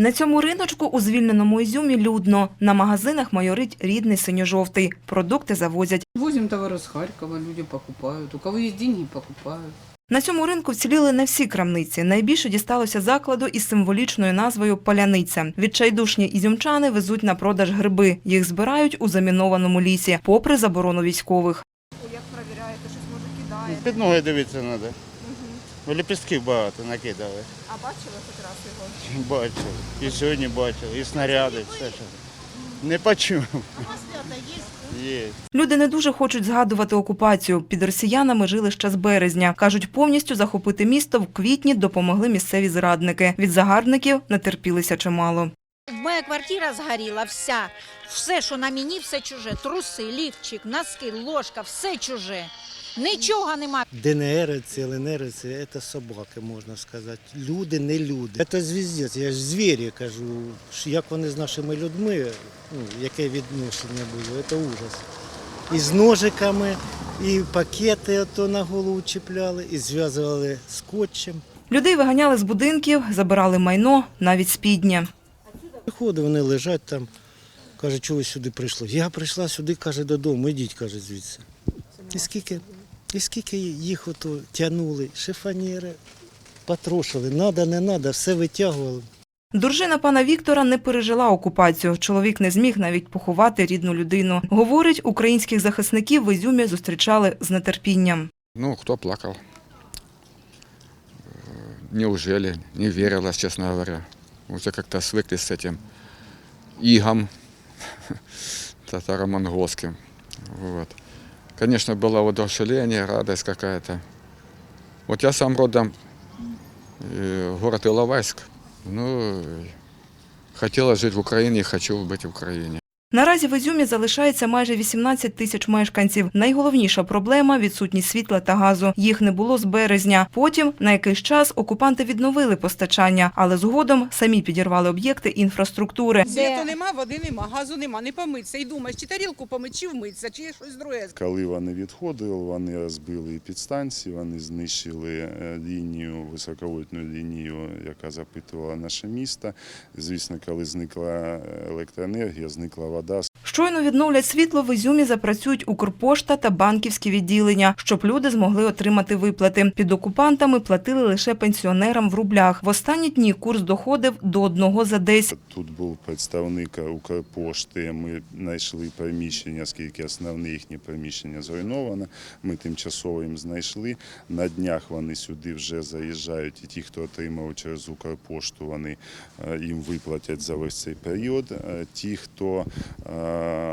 На цьому риночку у звільненому Ізюмі людно. На магазинах майорить рідний синьо-жовтий. Продукти завозять. Возим товары с Харькова, люди покупают. У кого есть деньги, покупают. На цьому ринку вціліли не всі крамниці. Найбільше дісталося закладу із символічною назвою Поляниця. Відчайдушні ізюмчани везуть на продаж гриби. Їх збирають у замінованому лісі, попри заборону військових. Як перевіряєте, щось може кидає? Під ноги дивитися треба. Ліпістків багато накидали. А бачили хоч раз його? Бачили. І сьогодні бачили, і снаряди, все що. Не почув. Є. Люди не дуже хочуть згадувати окупацію. Під росіянами жили ще з березня. Кажуть, повністю захопити місто в квітні допомогли місцеві зрадники. Від загарбників натерпілися чимало. Моя квартира згоріла вся. Все, що на мені, все чуже. Труси, лівчик, носки, ложка, все чуже. Нічого нема. ДНР, ЛНР, це собаки, можна сказати. Люди не люди. Це звіздець, я ж звірі кажу, як вони з нашими людьми, ну, яке відношення було, це ужас. І з ножиками, і пакети ото на голову чіпляли, і зв'язували скотчем. Людей виганяли з будинків, забирали майно, навіть спідня. Приходить, вони лежать там, каже, чого ви сюди прийшли? Я прийшла сюди, каже, додому, ідіть, каже, звідси. І скільки, і скільки їх ото тягнули, шифонєри, потрошили, надо, не надо, все витягували. Дружина пана Віктора не пережила окупацію. Чоловік не зміг навіть поховати рідну людину. Говорить, українських захисників в Ізюмі зустрічали з нетерпінням. Ну, кто плакал? Э, Неужели? Не верилось, честно говоря. Уже как-то свыкли с этим игом татаро-монгольским. Вот. Конечно, было удовлетворение, радость какая-то. Вот я сам родом э, город Иловайск. Ну, хотела жить в Украине и хочу быть в Украине. Наразі в Ізюмі залишається майже 18 тисяч мешканців. Найголовніша проблема – відсутність світла та газу. Їх не було з березня. Потім на якийсь час окупанти відновили постачання, але згодом самі підірвали об'єкти інфраструктури. Світу нема, води нема, газу нема, не помитися. І думаєш, чи тарілку помить, чи вмитися, чи щось друге. Коли вони відходили, вони розбили і підстанції, вони знищили е, лінію, високовольтну лінію, яка запитувала наше місто. Звісно, коли зникла електроенергія, зникла вода вода. Що Щойно відновлять світло, в Ізюмі запрацюють Укрпошта та банківські відділення, щоб люди змогли отримати виплати. Під окупантами платили лише пенсіонерам в рублях. В останні дні курс доходив до одного за 10. Тут був представник Укрпошти. Ми знайшли приміщення, оскільки основне їхнє приміщення зруйноване. Ми тимчасово їм знайшли. На днях вони сюди вже заїжджають, і ті, хто отримав через Укрпошту, вони е, їм виплатять за весь цей період. Е, Ті, хто е,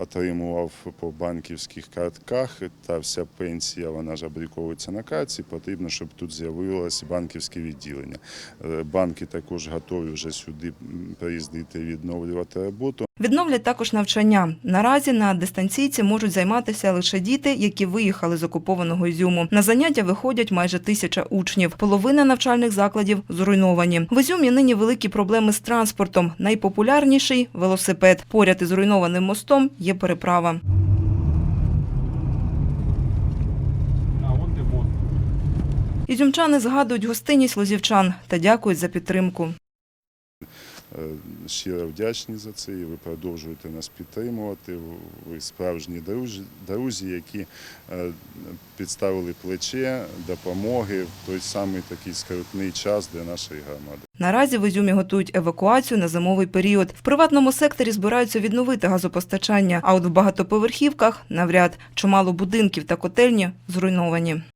отримував по банківських картках, та вся пенсія вона ж обліковується на карці, Потрібно, щоб тут з'явилося банківське відділення. Е, Банки також готові вже сюди приїздити відновлювати роботу. Відновлять також навчання. Наразі на дистанційці можуть займатися лише діти, які виїхали з окупованого Ізюму. На заняття виходять майже тисяча учнів. Половина навчальних закладів зруйновані. В Ізюмі нині великі проблеми з транспортом. Найпопулярніший – велосипед. Поряд із зруйнованим мостом є переправа. Ізюмчани згадують гостинність лозівчан та дякують за підтримку. Е, Щиро вдячні за це, і ви продовжуєте нас підтримувати. Ви справжні друзі, які е, підставили плече допомоги в той самий такий скрутний час для нашої громади. Наразі в Ізюмі готують евакуацію на зимовий період. В приватному секторі збираються відновити газопостачання, а от в багатоповерхівках навряд чимало будинків та котельні зруйновані.